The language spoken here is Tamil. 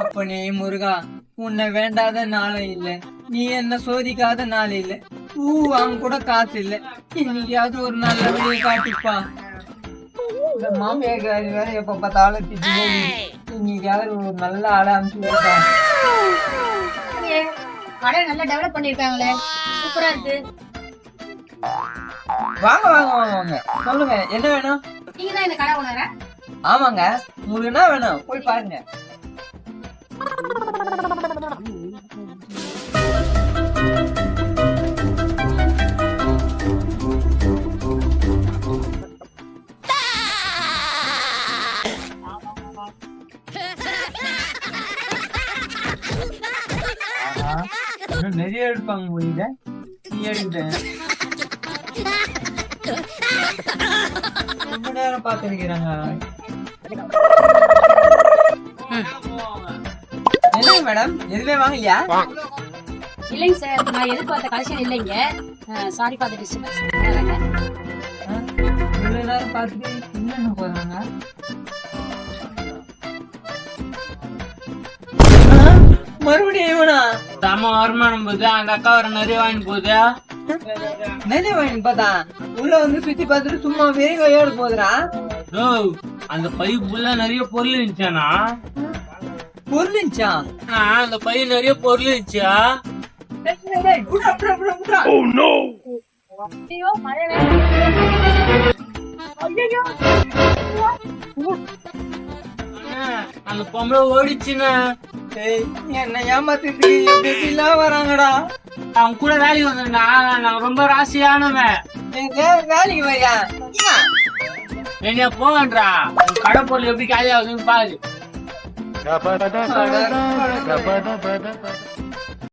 அப்பனே முருகா உன்னை வேண்டாத நாளும் இல்ல. நீ என்ன சோதிக்காத நாள் இல்ல. பூ வாங்க கூட காசு இல்ல. இன்னைக்காவது ஒரு நல்ல வழியை காட்டிப்பா. இந்த வேற எப்ப பார்த்தாலும் திட்டி இன்னைக்காவது ஒரு நல்ல ஆளை விடுப்பா. கடை நல்லா டெவலப் பண்ணிருக்காங்களே. சூப்பரா இருக்கு. வாங்க வாங்க வாங்க வாங்க. சொல்லுங்க என்ன வேணும்? நீங்க தான் இந்த கடை ஓனரா ஆமாங்க. உங்களுக்கு என்ன வேணும்? போய் பாருங்க. நிறைய எடுப்பாங்க போயிங்க நீ ரொம்ப நேரம் பார்த்துருக்கிறாங்க. என்ன மேடம்? எதுவுமே வாங்கலையா? இல்லைங்க சார் நான் எதிர்பார்த்த கலெக்ஷன் இல்லைங்க சாரி பார்த்த டிஸ்டர்பன்ஸ் ஆ? இவ்வளவு நேரம் பார்த்துட்டு என்னென்ன போறாங்க? செம வருமானம் போகுது அந்த அக்கா வர நிறைய வாங்கி போகுது நிறைய வாங்கி பார்த்தா உள்ள வந்து சுத்தி பார்த்துட்டு சும்மா வெறும் கையோட போதுடா ஓ அந்த பைப் ஃபுல்லா நிறைய பொருள் இருந்துச்சானா பொருள் இருந்துச்சா அந்த பை நிறைய பொருள் இருந்துச்சா. ஐயோ மழை ஐயோ அந்த பொம்பளை ஓடிச்சுண்ணா டேய், என்ன ஏமாத்திட்டு இப்படி இப்படிலாம் வராங்கடா. அவன் கூட வேலைக்கு வந்தா நான் ரொம்ப ராசியானவன். வேலைக்கு வரியா? என்னைய போகன்றா உன் கடை பொருள் எப்படி காலி ஆகுதுன்னு பாரு.